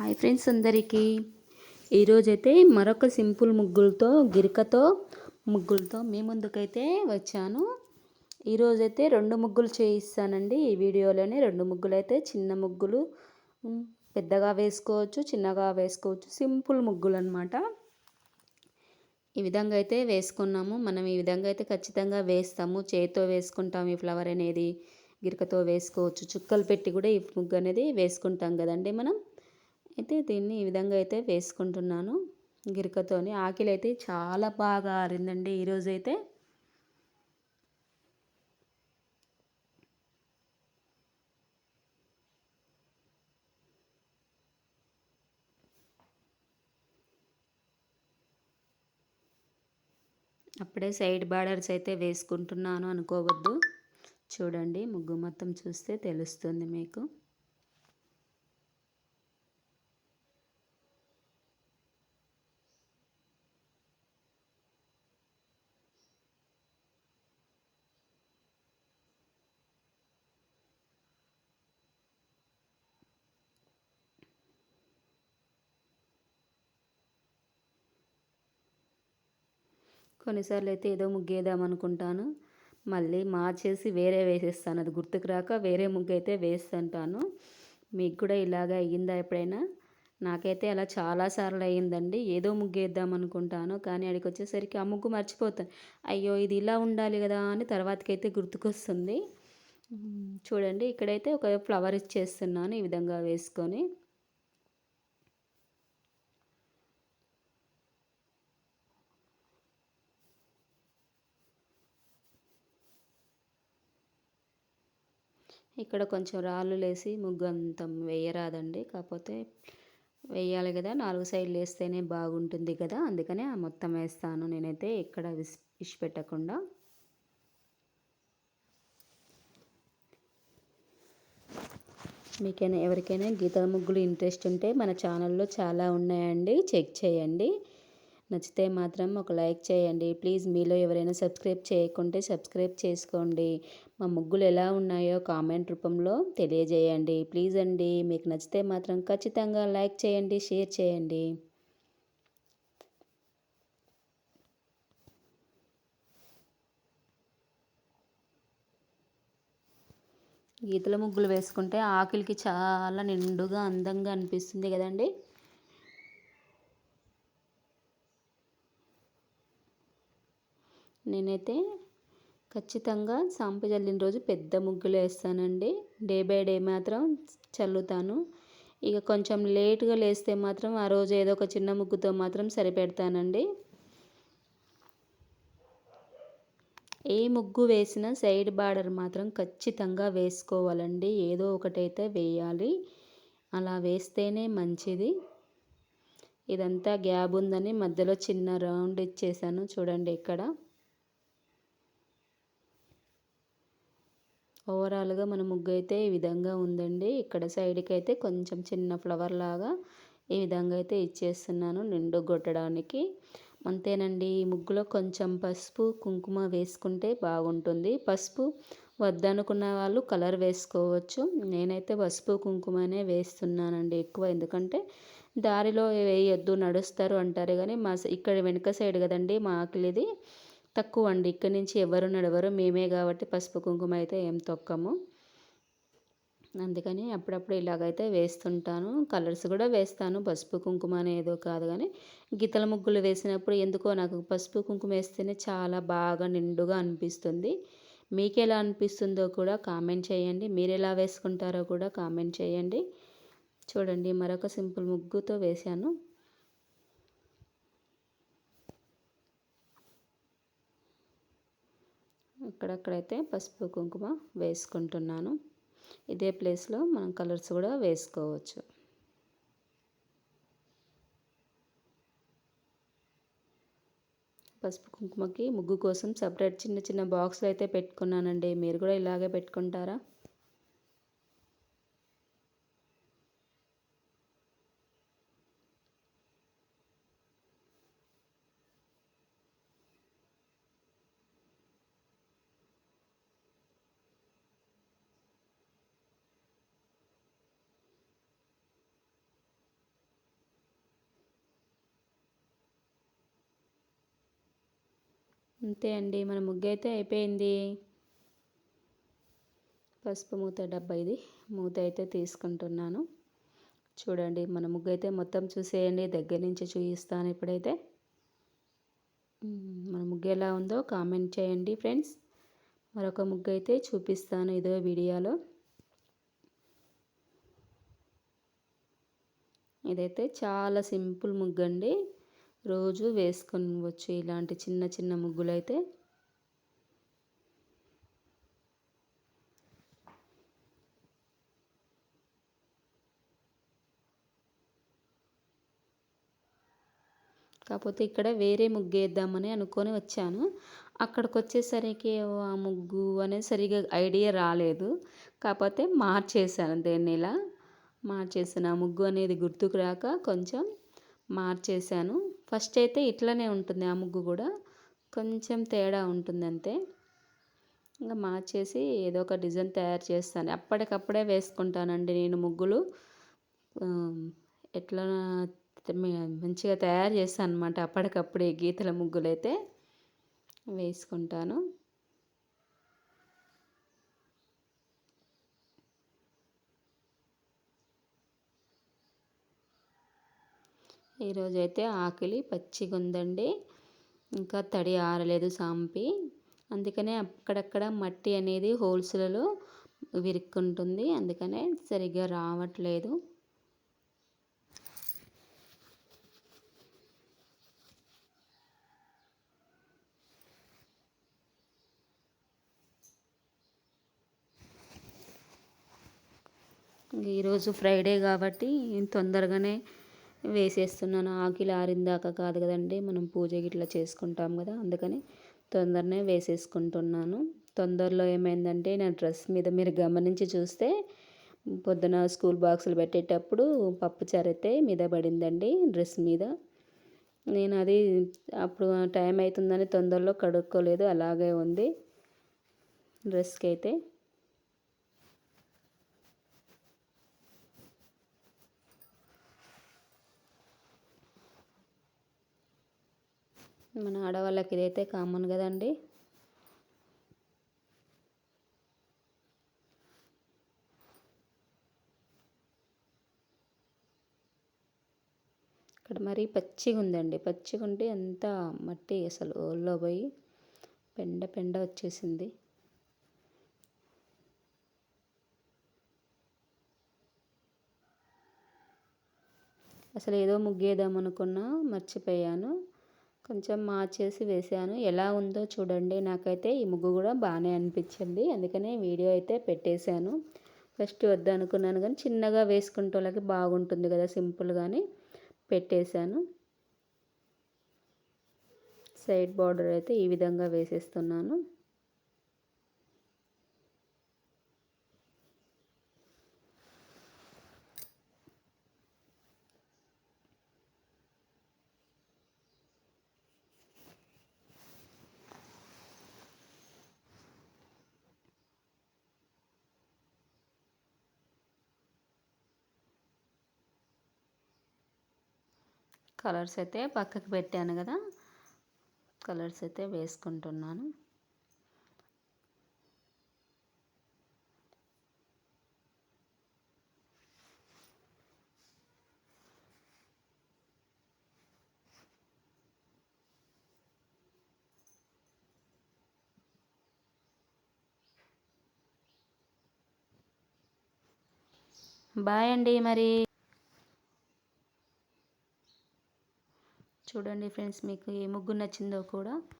Hi friends అందరికీ. ఈరోజైతే మరొక సింపుల్ ముగ్గులతో గిరికతో ముగ్గులతో మీ ముందుకైతే వచ్చాను. ఈరోజైతే రెండు ముగ్గులు చేయిస్తానండి. ఈ వీడియోలోనే రెండు ముగ్గులు అయితే చిన్న ముగ్గులు పెద్దగా వేసుకోవచ్చు చిన్నగా వేసుకోవచ్చు. సింపుల్ ముగ్గులు అనమాట ఈ విధంగా అయితే వేసుకున్నాము. మనం ఈ విధంగా అయితే ఖచ్చితంగా వేస్తాము. చేతితో వేసుకుంటాం ఈ ఫ్లవర్ అనేది. గిరకతో వేసుకోవచ్చు. చుక్కలు పెట్టి కూడా ఈ ముగ్గు అనేది వేసుకుంటాం కదండి మనం. అయితే దీన్ని ఈ విధంగా అయితే వేసుకుంటున్నాను. గిరకతోని ఆకిలి అయితే చాలా బాగా ఆరిందండి ఈరోజు అయితే అప్పుడే సైడ్ బార్డర్స్ అయితే వేసుకుంటున్నాను అనుకోవద్దు. చూడండి ముగ్గు మొత్తం చూస్తే తెలుస్తుంది మీకు. కొన్నిసార్లు అయితే ఏదో ముగ్గేద్దాం అనుకుంటాను మళ్ళీ మార్చేసి వేరే వేసేస్తాను. అది గుర్తుకు రాక వేరే ముగ్గు అయితే వేస్తుంటాను. మీకు కూడా ఇలాగ అయ్యిందా ఎప్పుడైనా? నాకైతే అలా చాలాసార్లు అయ్యిందండి. ఏదో ముగ్గేద్దాం అనుకుంటాను కానీ అడికి వచ్చేసరికి ఆ ముగ్గు మర్చిపోతాను అయ్యో ఇది ఇలా ఉండాలి కదా అని తర్వాతకైతే గుర్తుకొస్తుంది. చూడండి ఇక్కడైతే ఒక ఫ్లవర్ ఇచ్చేస్తున్నాను ఈ విధంగా వేసుకొని. ఇక్కడ కొంచెం రాళ్ళు లేసి ముగ్గు అంత వేయరాదండి. కాకపోతే వేయాలి కదా నాలుగు సైడ్లు వేస్తేనే బాగుంటుంది కదా అందుకనే ఆ మొత్తం వేస్తాను. నేనైతే ఇక్కడ విస్ పెట్టకుండా. మీకైనా ఎవరికైనా గీతల ముగ్గులు ఇంట్రెస్ట్ ఉంటే మన ఛానల్లో చాలా ఉన్నాయండి. చెక్ చేయండి. నచ్చితే మాత్రం ఒక లైక్ చేయండి. ప్లీజ్ మీలో ఎవరైనా సబ్స్క్రైబ్ చేయకుంటే సబ్స్క్రైబ్ చేసుకోండి. మా ముగ్గులు ఎలా ఉన్నాయో కామెంట్ రూపంలో తెలియజేయండి. ప్లీజ్ అండి మీకు నచ్చితే మాత్రం ఖచ్చితంగా లైక్ చేయండి షేర్ చేయండి. గీతల ముగ్గులు వేసుకుంటే ఆకులకి చాలా నిండుగా అందంగా అనిపిస్తుంది కదండి. నేనైతే ఖచ్చితంగా సాంపు చల్లిన రోజు పెద్ద ముగ్గులు వేస్తానండి. డే బై డే మాత్రం చల్లుతాను. ఇక కొంచెం లేట్గా లేస్తే మాత్రం ఆ రోజు ఏదో ఒక చిన్న ముగ్గుతో మాత్రం సరిపెడతానండి. ఏ ముగ్గు వేసినా సైడ్ బార్డర్ మాత్రం ఖచ్చితంగా వేసుకోవాలండి. ఏదో ఒకటైతే వేయాలి. అలా వేస్తేనే మంచిది. ఇదంతా గ్యాప్ ఉందని మధ్యలో చిన్న రౌండ్ ఇచ్చేసాను. చూడండి ఇక్కడ. ఓవరాల్గా మన ముగ్గు అయితే ఈ విధంగా ఉందండి. ఇక్కడ సైడ్కి అయితే కొంచెం చిన్న ఫ్లవర్ లాగా ఈ విధంగా అయితే ఇచ్చేస్తున్నాను నిండు కొట్టడానికి అంతేనండి ఈ ముగ్గులో కొంచెం పసుపు కుంకుమ వేసుకుంటే బాగుంటుంది. పసుపు వద్దనుకున్న వాళ్ళు కలర్ వేసుకోవచ్చు. నేనైతే పసుపు కుంకుమనే వేస్తున్నానండి ఎక్కువ. ఎందుకంటే దారిలో వేయొద్దు నడుస్తారు అంటారు కానీ మా ఇక్కడ వెనుక సైడ్ కదండి మా ఆకలిది. తక్కువ అండి ఇక్కడి నుంచి ఎవరు నడవరు. మేమే కాబట్టి పసుపు కుంకుమ అయితే ఏం తొక్కము. అందుకని అప్పుడప్పుడు ఇలాగైతే వేస్తుంటాను. కలర్స్ కూడా వేస్తాను. పసుపు కుంకుమ అనేదో కాదు కానీ గీతల ముగ్గులు వేసినప్పుడు ఎందుకో నాకు పసుపు కుంకుమ వేస్తేనే చాలా బాగా నిండుగా అనిపిస్తుంది. మీకు ఎలా అనిపిస్తుందో కూడా కామెంట్ చేయండి. మీరు ఎలా వేసుకుంటారో కూడా కామెంట్ చేయండి. చూడండి మరొక సింపుల్ ముగ్గుతో వేశాను. అక్కడక్కడైతే పసుపు కుంకుమ వేసుకుంటున్నాను. ఇదే ప్లేస్లో మనం కలర్స్ కూడా వేసుకోవచ్చు. పసుపు కుంకుమకి ముగ్గు కోసం సపరేట్ చిన్న చిన్న బాక్స్లు అయితే పెట్టుకున్నానండి. మీరు కూడా ఇలాగే పెట్టుకుంటారా? అంతే అండి. మన ముగ్గు అయితే అయిపోయింది. పసుపు మూత డబ్బా ఇది. మూత అయితే తీసుకుంటున్నాను. చూడండి మన ముగ్గు అయితే మొత్తం చూసేయండి. దగ్గర నుంచి చూపిస్తాను ఇప్పుడైతే. మన ముగ్గు ఎలా ఉందో కామెంట్ చేయండి ఫ్రెండ్స్. మరొక ముగ్గు అయితే చూపిస్తాను ఇదో వీడియోలో. ఇదైతే చాలా సింపుల్ ముగ్గు అండి రోజు వేసుకొనవచ్చు ఇలాంటి చిన్న చిన్న ముగ్గులు అయితే కాకపోతే ఇక్కడ వేరే ముగ్గు వేద్దామని అనుకొని వచ్చాను. అక్కడికి వచ్చేసరికి ఆ ముగ్గు అనేది సరిగా ఐడియా రాలేదు. కాకపోతే మార్చేసాను దేన్ని ఇలా. మార్చేసాను ఆ ముగ్గు అనేది గుర్తుకు రాక కొంచెం మార్చేసాను ఫస్ట్ అయితే ఇట్లనే ఉంటుంది ఆ ముగ్గు కూడా. కొంచెం తేడా ఉంటుంది అంతే ఇంకా మార్చేసి ఏదో ఒక డిజైన్ తయారు చేస్తాను. అప్పటికప్పుడే వేసుకుంటానండి నేను ముగ్గులు. ఎట్లా మంచిగా తయారు చేస్తాను అనమాట అప్పటికప్పుడే గీతల ముగ్గులు అయితే వేసుకుంటాను. ఈరోజైతే ఆకలి పచ్చిగా ఉందండి ఇంకా తడి ఆరలేదు సాంపి. అందుకనే అక్కడక్కడ మట్టి అనేది హోల్స్లలో విరుక్కుంటుంది. అందుకనే సరిగ్గా రావట్లేదు. ఈరోజు ఫ్రైడే కాబట్టి తొందరగానే వేసేస్తున్నాను. ఆకిలి ఆరిందాక కాదు కదండి. మనం పూజ గిట్లా చేసుకుంటాం కదా. అందుకని తొందరనే వేసేసుకుంటున్నాను. తొందరలో ఏమైందంటే నా డ్రెస్ మీద మీరు గమనించి చూస్తే పొద్దున స్కూల్ బాక్సులు పెట్టేటప్పుడు పప్పు అయితే మీద పడిందండి డ్రెస్ మీద. నేను అది అప్పుడు టైం అవుతుందని తొందరలో కడుక్కోలేదు. అలాగే ఉంది డ్రెస్కి అయితే మన ఆడవాళ్ళకి ఇదైతే కామన్ కదండి. ఇక్కడ మరీ పచ్చిగా ఉందండి. పచ్చిగా ఉంటే ఎంత మట్టి అసలు ఓల్లో పోయి పెండ పెండ వచ్చేసింది. అసలు ఏదో ముగ్గేద్దాం అనుకున్నా మర్చిపోయాను. కొంచెం మార్చేసి వేసాను. ఎలా ఉందో చూడండి. నాకైతే ఈ ముగ్గు కూడా బాగానే అనిపించింది. అందుకనే వీడియో అయితే పెట్టేశాను. ఫస్ట్ వద్దనుకున్నాను కానీ చిన్నగా వేసుకుంటే బాగుంటుంది కదా సింపుల్గానే పెట్టేశాను. సైడ్ బార్డర్ అయితే ఈ విధంగా వేసేస్తున్నాను. కలర్స్ అయితే పక్కకు పెట్టాను కదా. కలర్స్ అయితే వేసుకుంటున్నాను. బాయ్ అండి మరి. చూడండి ఫ్రెండ్స్ మీకు ఏ ముగ్గు నచ్చిందో కూడా.